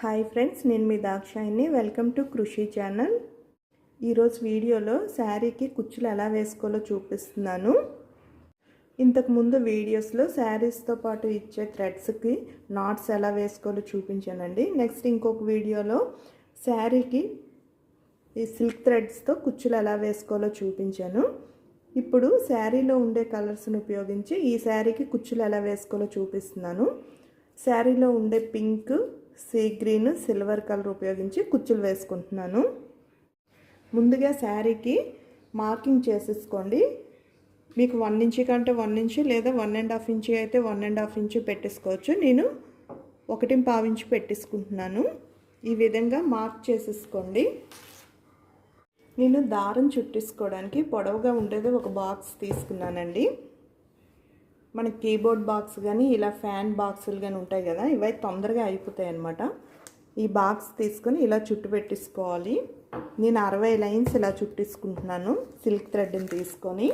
Hi friends నేను మీ Dakshayini welcome to Krishi channel. ఈరోజు వీడియోలో శారీకి కుచ్చులు ఎలా వేసుకోవాలో చూపిస్తున్నాను. ఇంతకుముందు వీడియోస్లో శారీస్తో పాటు ఇచ్చే థ్రెడ్స్కి నాట్స్ ఎలా వేసుకోవాలో చూపించానండి. నెక్స్ట్ ఇంకొక వీడియోలో శారీకి ఈ సిల్క్ థ్రెడ్స్తో కుచ్చులు ఎలా వేసుకోవాలో చూపించాను. ఇప్పుడు శారీలో ఉండే కలర్స్ని ఉపయోగించి ఈ శారీకి కుచ్చులు ఎలా వేసుకోవాలో చూపిస్తున్నాను. శారీలో ఉండే pink sea green silver colour ఉపయోగించి కుచ్చులు వేసుకుంటున్నాను. ముందుగా శారీకి మార్కింగ్ చేసేసుకోండి. మీకు వన్ ఇంచు కంటే వన్ ఇంచు లేదా వన్ అండ్ హాఫ్ ఇంచి అయితే వన్ అండ్ హాఫ్ ఇంచు పెట్టేసుకోవచ్చు. నేను ఒకటి పావించి ఇంచు పెట్టేసుకుంటున్నాను. ఈ విధంగా మార్క్ చేసేసుకోండి. నేను దారం చుట్టేసుకోవడానికి పొడవుగా ఉండేది ఒక బాక్స్ తీసుకున్నానండి. మన కీబోర్డ్ బాక్స్ కానీ ఇలా ఫ్యాన్ బాక్సులు కానీ ఉంటాయి కదా ఇవి తొందరగా అయిపోతాయి అన్నమాట. ఈ బాక్స్ తీసుకొని ఇలా చుట్టు పెట్టేసుకోవాలి. నేను అరవై లైన్స్ ఇలా చుట్టేసుకుంటున్నాను సిల్క్ థ్రెడ్ని తీసుకొని.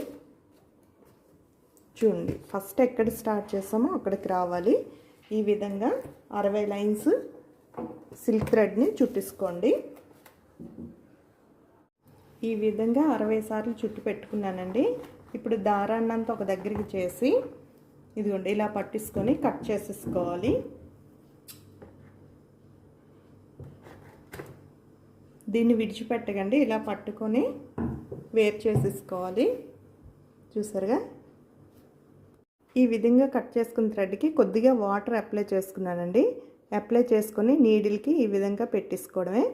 చూడండి ఫస్ట్ ఎక్కడ స్టార్ట్ చేసామో అక్కడికి రావాలి. ఈ విధంగా అరవై లైన్స్ సిల్క్ థ్రెడ్ని చుట్టేసుకోండి. ఈ విధంగా అరవై సార్లు చుట్టు పెట్టుకున్నానండి. ఇప్పుడు దారాన్నంతా ఒక దగ్గరికి చేసి ఇదిగోండి ఇలా పట్టించుకొని కట్ చేసేసుకోవాలి. దీన్ని విడిచిపెట్టకండి ఇలా పట్టుకొని వేరు చేసేసుకోవాలి. చూసారుగా? ఈ విధంగా కట్ చేసుకున్న థ్రెడ్కి కొద్దిగా వాటర్ అప్లై చేసుకున్నానండి. అప్లై చేసుకొని నీడిల్కి ఈ విధంగా పెట్టేసుకోవడమే.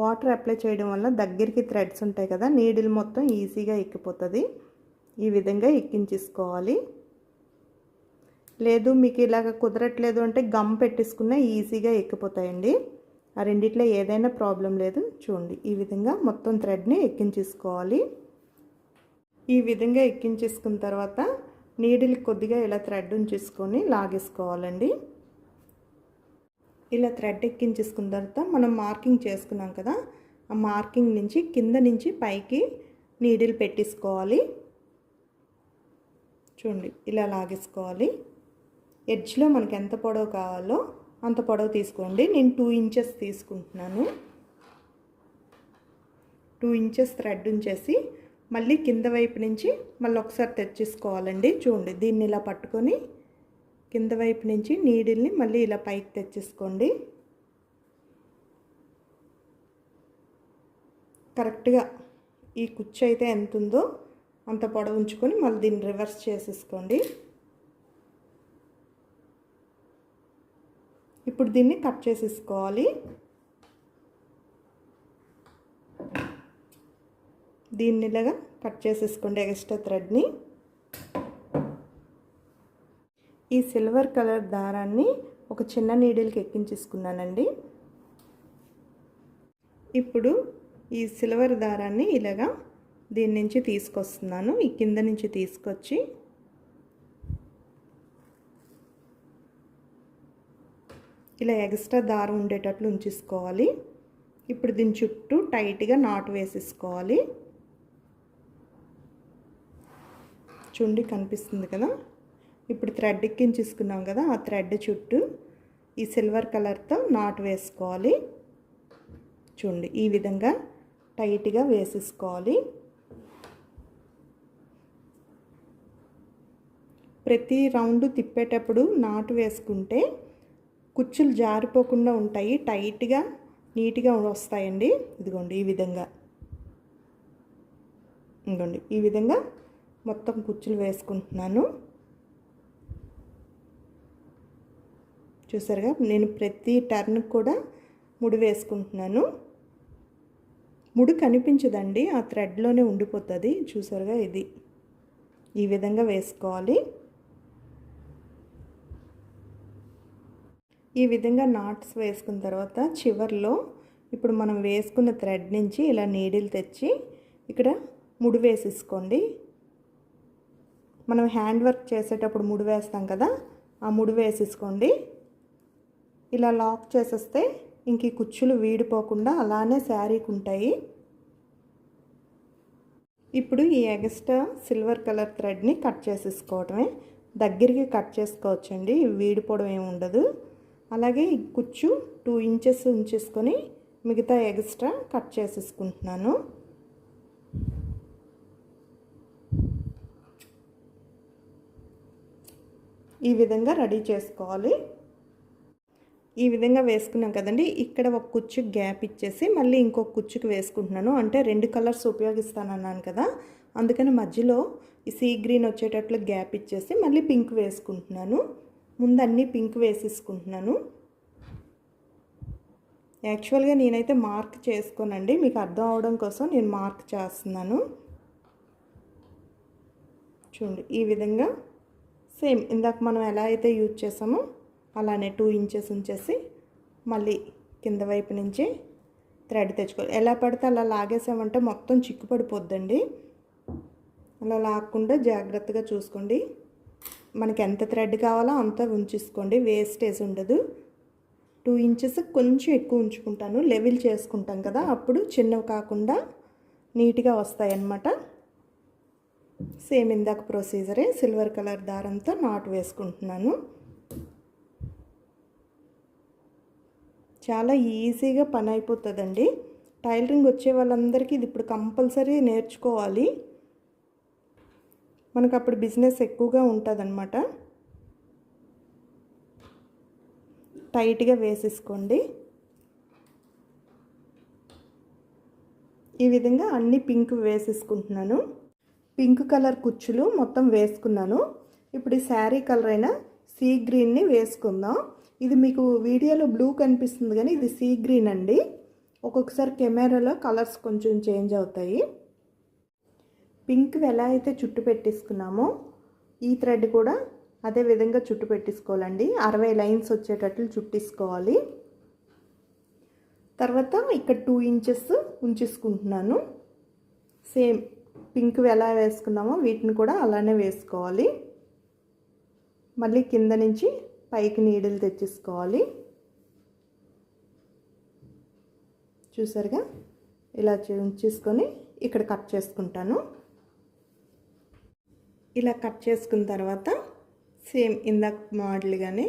వాటర్ అప్లై చేయడం వల్ల దగ్గరికి థ్రెడ్స్ ఉంటాయి కదా నీడిల్ మొత్తం ఈజీగా ఎక్కిపోతుంది. ఈ విధంగా ఎక్కించేసుకోవాలి. లేదు మీకు ఇలాగ కుదరట్లేదు అంటే గమ్ పెట్టేసుకున్నా ఈజీగా ఎక్కిపోతాయండి. ఆ రెండిట్లో ఏదైనా ప్రాబ్లం లేదు. చూడండి ఈ విధంగా మొత్తం థ్రెడ్ని ఎక్కించేసుకోవాలి. ఈ విధంగా ఎక్కించేసుకున్న తర్వాత నీడిల్ కొద్దిగా ఇలా థ్రెడ్ ఉంచేసుకొని లాగేసుకోవాలండి. ఇలా థ్రెడ్ ఎక్కించేసుకున్న తర్వాత మనం మార్కింగ్ చేసుకున్నాం కదా ఆ మార్కింగ్ నుంచి కింద నుంచి పైకి నీడిల్ పెట్టేసుకోవాలి. చూడండి ఇలా లాగేసుకోవాలి. ఎడ్జ్లో మనకి ఎంత పొడవు కావాలో అంత పొడవు తీసుకోండి. నేను టూ ఇంచెస్ తీసుకుంటున్నాను. టూ ఇంచెస్ థ్రెడ్ ఉంచేసి మళ్ళీ కింద వైపు నుంచి మళ్ళీ ఒకసారి తెచ్చేసుకోవాలండి చూడండి దీన్ని ఇలా పట్టుకొని కింద వైపు నుంచి నీడిల్ని మళ్ళీ ఇలా పైకి తెచ్చేసుకోండి కరెక్ట్గా ఈ కుచ్చు అయితే ఎంత ఉందో అంత పొడవు ఉంచుకొని మళ్ళీ దీన్ని రివర్స్ చేసేసుకోండి. ఇప్పుడు దీన్ని కట్ చేసేసుకోవాలి. దీన్ని ఇలాగా కట్ చేసేసుకోండి ఎక్స్ట్రా థ్రెడ్ని. ఈ సిల్వర్ కలర్ దారాన్ని ఒక చిన్న నీడిల్కి ఎక్కించేసుకున్నానండి. ఇప్పుడు ఈ సిల్వర్ దారాన్ని ఇలాగా దీని నుంచి తీసుకొస్తున్నాను. ఈ కింద నుంచి తీసుకొచ్చి ఇలా ఎక్స్ట్రా దారం ఉండేటట్లు ఉంచేసుకోవాలి. ఇప్పుడు దీని చుట్టూ టైట్గా నాటు వేసేసుకోవాలి. చుండి కనిపిస్తుంది కదా? ఇప్పుడు థ్రెడ్ ఎక్కించేసుకున్నాం కదా ఆ థ్రెడ్ చుట్టూ ఈ సిల్వర్ కలర్తో నాటు వేసుకోవాలి. చూడండి ఈ విధంగా టైట్గా వేసేసుకోవాలి. ప్రతి రౌండ్ తిప్పేటప్పుడు నాటు వేసుకుంటే కుచ్చులు జారిపోకుండా ఉంటాయి. టైట్గా నీట్గా వస్తాయండి. ఇదిగోండి ఈ విధంగా. ఇదిగోండి ఈ విధంగా మొత్తం కుచ్చులు వేసుకుంటున్నాను. చూసారుగా నేను ప్రతి టర్న్ కూడా ముడి వేసుకుంటున్నాను. ముడి కనిపించదండి. ఆ థ్రెడ్లోనే ఉండిపోతుంది. చూసారుగా ఇది. ఈ విధంగా వేసుకోవాలి. ఈ విధంగా నాట్స్ వేసుకున్న తర్వాత చివర్లో ఇప్పుడు మనం వేసుకున్న థ్రెడ్ నుంచి ఇలా నీడిల్ తెచ్చి ఇక్కడ ముడి వేసేసుకోండి. మనం హ్యాండ్ వర్క్ చేసేటప్పుడు ముడి వేస్తాం కదా ఆ ముడి వేసేసుకోండి. ఇలా లాక్ చేసేస్తే ఇంక ఈ కుచ్చులు వీడిపోకుండా అలానే శారీకి ఉంటాయి. ఇప్పుడు ఈ ఎగస్ట్రా సిల్వర్ కలర్ థ్రెడ్ని కట్ చేసేసుకోవటమే. దగ్గరికి కట్ చేసుకోవచ్చండి వీడిపోవడం ఏమి ఉండదు. అలాగే ఈ కుచ్చు టూ ఇంచెస్ ఉంచేసుకొని మిగతా ఎక్స్ట్రా కట్ చేసేసుకుంటున్నాను. ఈ విధంగా రెడీ చేసుకోవాలి. ఈ విధంగా వేసుకున్నాం కదండి ఇక్కడ ఒక కుచ్చు గ్యాప్ ఇచ్చేసి మళ్ళీ ఇంకొక కుచ్చుకి వేసుకుంటున్నాను. అంటే రెండు కలర్స్ ఉపయోగిస్తానన్నాను కదా అందుకని మధ్యలో ఈ సీ గ్రీన్ వచ్చేటట్లు గ్యాప్ ఇచ్చేసి మళ్ళీ పింక్ వేసుకుంటున్నాను. ముందన్నీ పింక్ వేసేసుకుంటున్నాను. యాక్చువల్గా నేనైతే మార్క్ చేసుకోనండి మీకు అర్థం అవడం కోసం నేను మార్క్ చేస్తున్నాను. చూడండి ఈ విధంగా సేమ్ ఇందాక మనం ఎలా అయితే యూజ్ చేసామో అలానే టూ ఇంచెస్ ఉంచేసి మళ్ళీ కింద వైపు నుంచి థ్రెడ్ తెచ్చుకోవాలి. ఎలా పడితే అలా లాగేసామంటే మొత్తం చిక్కు పడిపోద్దండి అలా లాక్కుండా జాగ్రత్తగా చూసుకోండి. మనకి ఎంత థ్రెడ్ కావాలో అంత ఉంచేసుకోండి. వేస్టేజ్ ఉండదు. టూ ఇంచెస్ కొంచెం ఎక్కువ ఉంచుకుంటాను. లెవెల్ చేసుకుంటాం కదా. అప్పుడు చిన్నవి కాకుండా నీట్గా వస్తాయి అన్నమాట సేమ్ ఇందాక ప్రొసీజరే సిల్వర్ కలర్ దారంతో నాట్ వేసుకుంటున్నాను. చాలా ఈజీగా పని అయిపోతుందండి. టైలరింగ్ వచ్చే వాళ్ళందరికీ ఇది ఇప్పుడు కంపల్సరీ నేర్చుకోవాలి. మనకు అప్పుడు బిజినెస్ ఎక్కువగా ఉంటుందన్నమాట. టైట్గా వేసేసుకోండి. ఈ విధంగా అన్ని పింక్ వేసేసుకుంటున్నాను. పింక్ కలర్ కుచ్చులు మొత్తం వేసుకున్నాను. ఇప్పుడు ఈ శారీ కలర్ అయిన సీ గ్రీన్ని వేసుకుందాం. ఇది మీకు వీడియోలో బ్లూ కనిపిస్తుంది కానీ ఇది సీ గ్రీన్ అండి. ఒక్కొక్కసారి కెమెరాలో కలర్స్ కొంచెం చేంజ్ అవుతాయి. పింక్ ఎలా అయితే చుట్టు పెట్టేసుకున్నామో. ఈ థ్రెడ్ కూడా అదే విధంగా చుట్టు పెట్టేసుకోవాలండి. అరవై లైన్స్ వచ్చేటట్లు చుట్టేసుకోవాలి. తర్వాత ఇక్కడ టూ ఇంచెస్ ఉంచేసుకుంటున్నాను. సేమ్ పింక్ ఎలా వేసుకున్నామో. వీటిని కూడా అలానే వేసుకోవాలి. మళ్ళీ కింద నుంచి పైకి నీడలు తెచ్చేసుకోవాలి. చూసారుగా? ఇలా ఉంచేసుకొని ఇక్కడ కట్ చేసుకుంటాను. ఇలా కట్ చేసుకున్న తర్వాత సేమ్ ఇందాక మోడల్గానే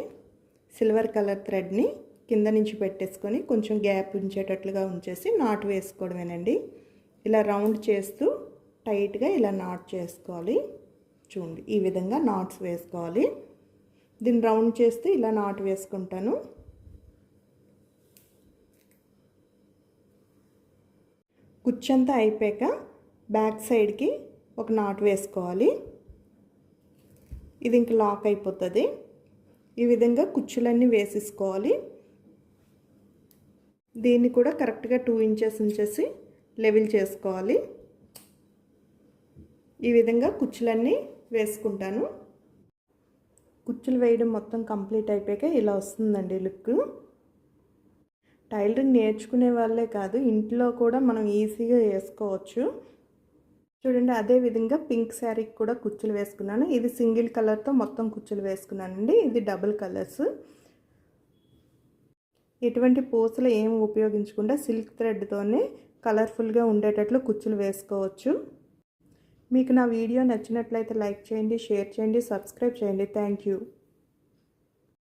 సిల్వర్ కలర్ థ్రెడ్ని కింద నుంచి పెట్టేసుకొని కొంచెం గ్యాప్ ఉంచేటట్లుగా ఉంచేసి నాట్ వేసుకోవడమేనండి. ఇలా రౌండ్ చేస్తూ టైట్గా ఇలా నాట్ చేసుకోవాలి. చూడండి ఈ విధంగా నాట్స్ వేసుకోవాలి. దీన్ని రౌండ్ చేస్తూ ఇలా నాట్ వేసుకుంటాను. కుచ్చంతా అయిపోయాక బ్యాక్ సైడ్కి ఒక నాట్ వేసుకోవాలి. ఇది ఇంక లాక్ అయిపోతుంది. ఈ విధంగా కుచ్చులన్నీ వేసేసుకోవాలి. దీన్ని కూడా కరెక్ట్గా టూ ఇంచెస్ ఉంచేసి లెవెల్ చేసుకోవాలి. ఈ విధంగా కుచ్చులన్నీ వేసుకుంటాను. కుచ్చులు వేయడం మొత్తం కంప్లీట్ అయిపోయాక ఇలా వస్తుందండి లుక్. టైలరింగ్ నేర్చుకునే వాళ్ళే కాదు ఇంట్లో కూడా మనం ఈజీగా వేసుకోవచ్చు. చూడండి అదే విధంగా పింక్ శారీకి కూడా కుచ్చులు వేసుకున్నాను. ఇది సింగిల్ కలర్తో మొత్తం కుచ్చులు వేసుకున్నానండి. ఇది డబుల్ కలర్స్. ఎటువంటి పూసలు ఏం ఉపయోగించకుండా సిల్క్ థ్రెడ్తోనే కలర్ఫుల్గా ఉండేటట్లు కుచ్చులు వేసుకోవచ్చు. మీకు నా వీడియో నచ్చినట్లయితే లైక్ చేయండి షేర్ చేయండి సబ్స్క్రైబ్ చేయండి. Thank you.